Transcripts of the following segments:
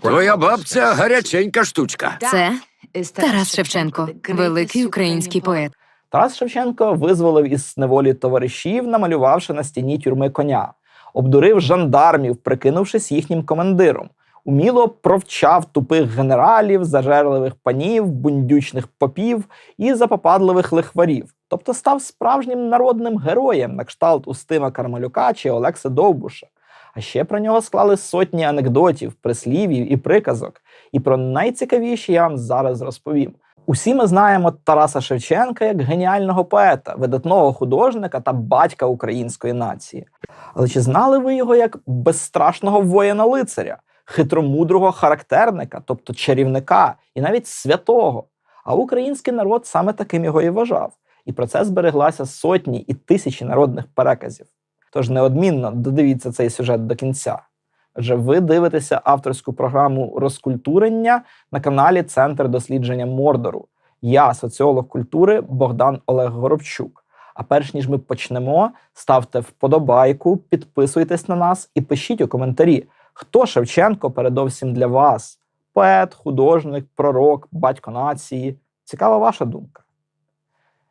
Твоя бабця гаряченька штучка. Це Тарас Шевченко, великий український поет. Тарас Шевченко визволив із неволі товаришів, намалювавши на стіні тюрми коня, обдурив жандармів, прикинувшись їхнім командиром. Уміло провчав тупих генералів, зажерливих панів, бундючних попів і запопадливих лихварів, тобто став справжнім народним героєм на кшталт Устима Кармалюка чи Олекси Довбуша. А ще про нього склали сотні анекдотів, прислів'їв і приказок. І про найцікавіші я вам зараз розповім. Усі ми знаємо Тараса Шевченка як геніального поета, видатного художника та батька української нації. Але чи знали ви його як безстрашного воїна-лицаря, хитромудрого характерника, тобто чарівника і навіть святого? А український народ саме таким його і вважав. І про це збереглася сотні і тисячі народних переказів. Тож неодмінно додивіться цей сюжет до кінця. Адже ви дивитеся авторську програму розкультурення на каналі Центр дослідження Мордору. Я, соціолог культури Богдан Олег Горобчук. А перш ніж ми почнемо, ставте вподобайку, підписуйтесь на нас і пишіть у коментарі, хто Шевченко передовсім для вас: поет, художник, пророк, батько нації. Цікава ваша думка.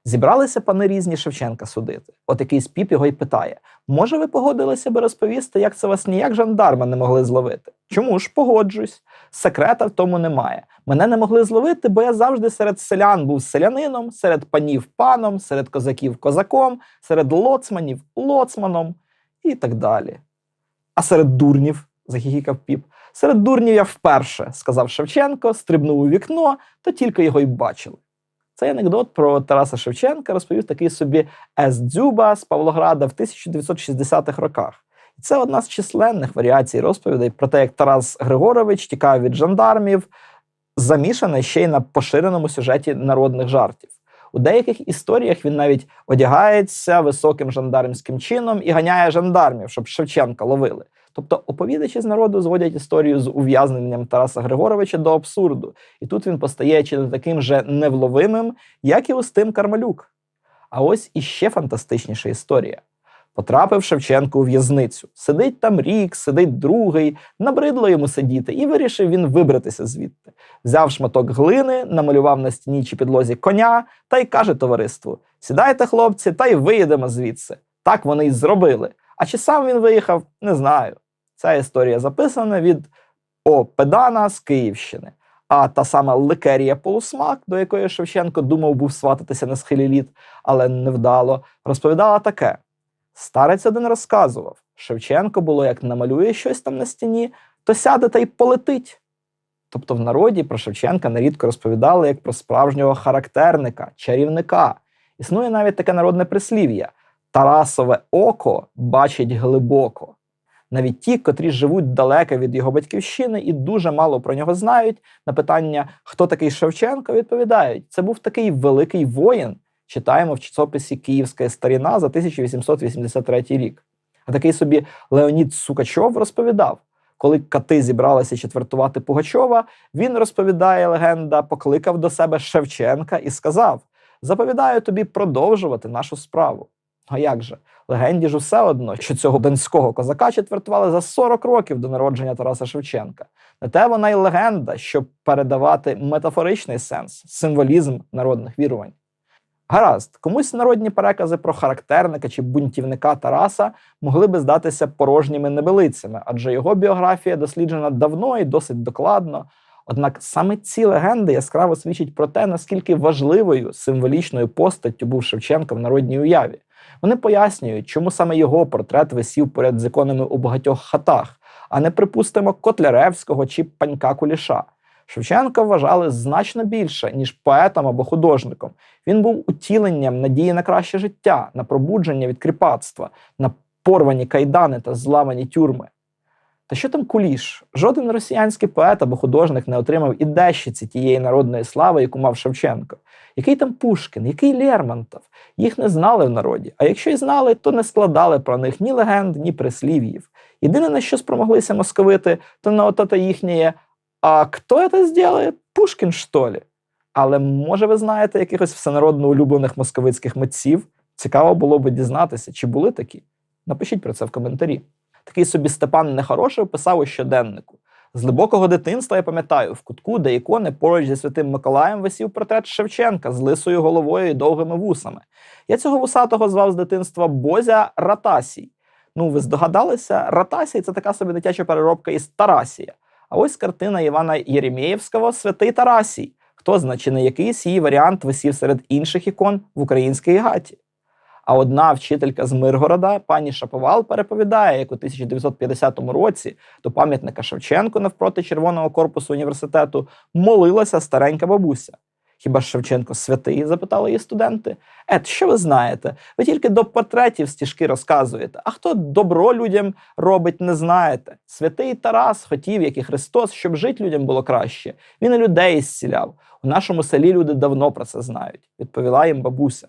Зібралися пани різні Шевченка судити. От якийсь піп його й питає: може, ви погодилися би розповісти, як це вас ніяк жандарми не могли зловити? Чому ж погоджусь? Секрета в тому немає. Мене не могли зловити, бо я завжди серед селян був селянином, серед панів паном, серед козаків козаком, серед лоцманів лоцманом і так далі. А серед дурнів, захихікав піп. Серед дурнів я вперше, сказав Шевченко, стрибнув у вікно, то тільки його й бачили. Цей анекдот про Тараса Шевченка розповів такий собі С. Дзюба з Павлограда в 1960-х роках. І це одна з численних варіацій розповідей про те, як Тарас Григорович тікав від жандармів, замішаний ще й на поширеному сюжеті народних жартів. У деяких історіях він навіть одягається високим жандармським чином і ганяє жандармів, щоб Шевченка ловили. Тобто оповідачі з народу зводять історію з ув'язненням Тараса Григоровича до абсурду, і тут він постає чи не таким же невловимим, як і Устим Кармалюк. А ось іще фантастичніша історія. Потрапив Шевченко у в'язницю. Сидить там рік, сидить другий, набридло йому сидіти, і вирішив він вибратися звідти. Взяв шматок глини, намалював на стіні чи підлозі коня та й каже товариству: Сідайте, хлопці, та й виїдемо звідси. Так вони й зробили. А чи сам він виїхав, не знаю. Ця історія записана від О. Педана з Київщини. А та сама Ликерія Полусмак, до якої Шевченко думав був свататися на схилі літ, але невдало, розповідала таке: старець один розказував: Шевченко було, як намалює щось там на стіні, то сяде та й полетить. Тобто в народі про Шевченка нерідко розповідали як про справжнього характерника, чарівника. Існує навіть таке народне прислів'я: Тарасове око бачить глибоко. Навіть ті, котрі живуть далеко від його батьківщини і дуже мало про нього знають, на питання, хто такий Шевченко, відповідають: це був такий великий воїн. Читаємо в часописі Київська старіна за 1883 рік. А такий собі Леонід Сукачов розповідав, коли кати зібралися четвертувати Пугачова, він розповідає легенда, покликав до себе Шевченка і сказав: Заповідаю тобі продовжувати нашу справу. А як же? Легенді ж усе одно, що цього донського козака четвертували за 40 років до народження Тараса Шевченка. Не те вона й легенда, щоб передавати метафоричний сенс, символізм народних вірувань. Гаразд, комусь народні перекази про характерника чи бунтівника Тараса могли би здатися порожніми небелицями, адже його біографія досліджена давно і досить докладно. Однак саме ці легенди яскраво свідчать про те, наскільки важливою символічною постаттю був Шевченко в народній уяві. Вони пояснюють, чому саме його портрет висів поряд з іконами у багатьох хатах, а не, припустимо, Котляревського чи Панька Куліша. Шевченка вважали значно більше, ніж поетом або художником. Він був утіленням надії на краще життя, на пробудження від кріпацтва, на порвані кайдани та зламані тюрми. Та що там куліш? Жоден росіянський поет або художник не отримав і дещиці тієї народної слави, яку мав Шевченко. Який там Пушкін, який Лермонтов? Їх не знали в народі. А якщо й знали, то не складали про них ні легенд, ні прислів'їв. Єдине, на що спромоглися московити, то на ото їхнє «А хто це зробить? Пушкін, що ли?» Але може ви знаєте якихось всенародно улюблених московицьких митців? Цікаво було би дізнатися, чи були такі. Напишіть про це в коментарі. Такий собі Степан Нехорошев писав у щоденнику: З глибокого дитинства я пам'ятаю, в кутку, де ікони поруч зі святим Миколаєм висів портрет Шевченка з лисою головою і довгими вусами. Я цього вусатого звав з дитинства Бозя Ратасій. Ну, ви здогадалися, Ратасій це така собі дитяча переробка із Тарасія. А ось картина Івана Єремєєвського Святий Тарасій. Хто зна, чи не якийсь її варіант висів серед інших ікон в українській гаті. А одна вчителька з Миргорода, пані Шаповал, переповідає, як у 1950 році до пам'ятника Шевченку навпроти червоного корпусу університету молилася старенька бабуся. Хіба ж Шевченко святий? запитали її студенти. Ет, що ви знаєте? Ви тільки до портретів стіжки розказуєте, а хто добро людям робить, не знаєте. Святий Тарас хотів, як і Христос, щоб жити людям було краще. Він і людей зціляв. У нашому селі люди давно про це знають, відповіла їм бабуся.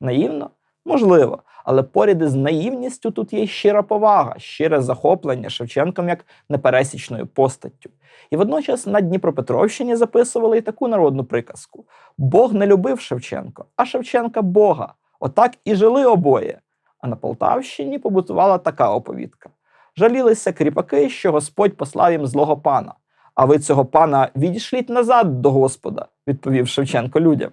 Наївно? Можливо, але поряд із наївністю тут є щира повага, щире захоплення Шевченком як непересічною постаттю. І водночас на Дніпропетровщині записували й таку народну приказку: Бог не любив Шевченко, а Шевченка Бога. Отак і жили обоє. А на Полтавщині побутувала така оповідка: жалілися кріпаки, що Господь послав їм злого пана. А ви цього пана відійшліть назад до Господа, відповів Шевченко людям.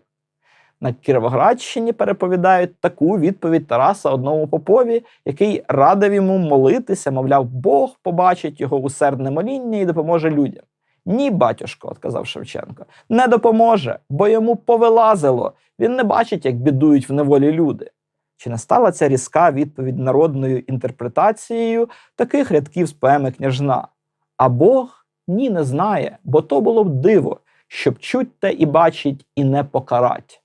На Кіровоградщині переповідають таку відповідь Тараса одному попові, який радив йому молитися, мовляв, Бог побачить його усердне моління і допоможе людям. Ні, батюшко, отказав Шевченко, не допоможе, бо йому повилазило. Він не бачить, як бідують в неволі люди. Чи не стала ця різка відповідь народною інтерпретацією таких рядків з поеми княжна? А Бог ні не знає, бо то було б диво, щоб чуть те і бачить, і не покарать.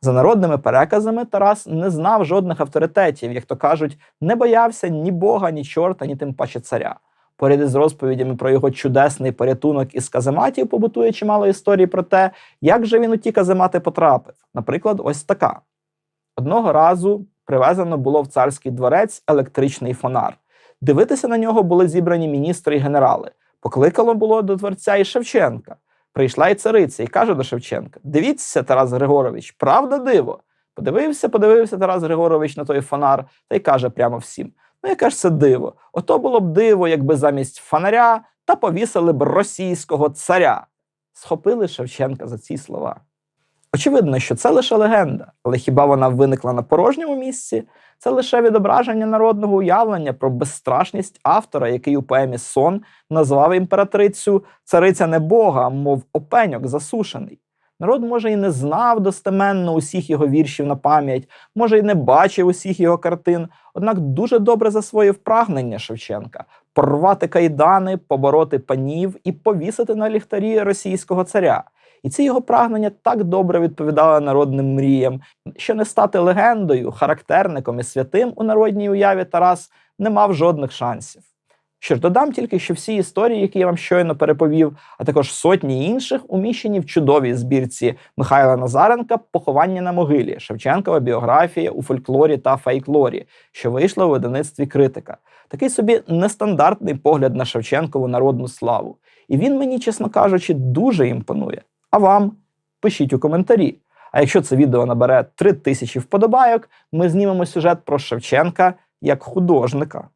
За народними переказами Тарас не знав жодних авторитетів, як то кажуть, не боявся ні Бога, ні чорта, ні тим паче царя. Поряд із розповідями про його чудесний порятунок із казематів побутує чимало історій про те, як же він у ті каземати потрапив. Наприклад, ось така: одного разу привезено було в царський дворець електричний фонар. Дивитися на нього були зібрані міністри і генерали. Покликало було до дворця і Шевченка. Прийшла й цариця і каже до Шевченка: Дивіться, Тарас Григорович, правда диво? Подивився, подивився Тарас Григорович на той фонар та й каже прямо всім: Ну, яке ж це диво? Ото було б диво, якби замість фонаря та повісили б російського царя. Схопили Шевченка за ці слова. Очевидно, що це лише легенда, але хіба вона виникла на порожньому місці? Це лише відображення народного уявлення про безстрашність автора, який у поемі Сон назвав імператрицю цариця не Бога, мов опеньок засушений. Народ, може, і не знав достеменно усіх його віршів на пам'ять, може, і не бачив усіх його картин, однак дуже добре засвоїв прагнення Шевченка порвати кайдани, побороти панів і повісити на ліхтарі російського царя. І ці його прагнення так добре відповідали народним мріям, що не стати легендою, характерником і святим у народній уяві Тарас не мав жодних шансів. Що ж, додам тільки, що всі історії, які я вам щойно переповів, а також сотні інших, уміщені в чудовій збірці Михайла Назаренка Поховання на могилі Шевченкова біографія у фольклорі та фейклорі, що вийшла у видавництві критика. Такий собі нестандартний погляд на Шевченкову народну славу. І він мені, чесно кажучи, дуже імпонує. А вам пишіть у коментарі. А якщо це відео набере 3000 вподобайок, ми знімемо сюжет про Шевченка як художника.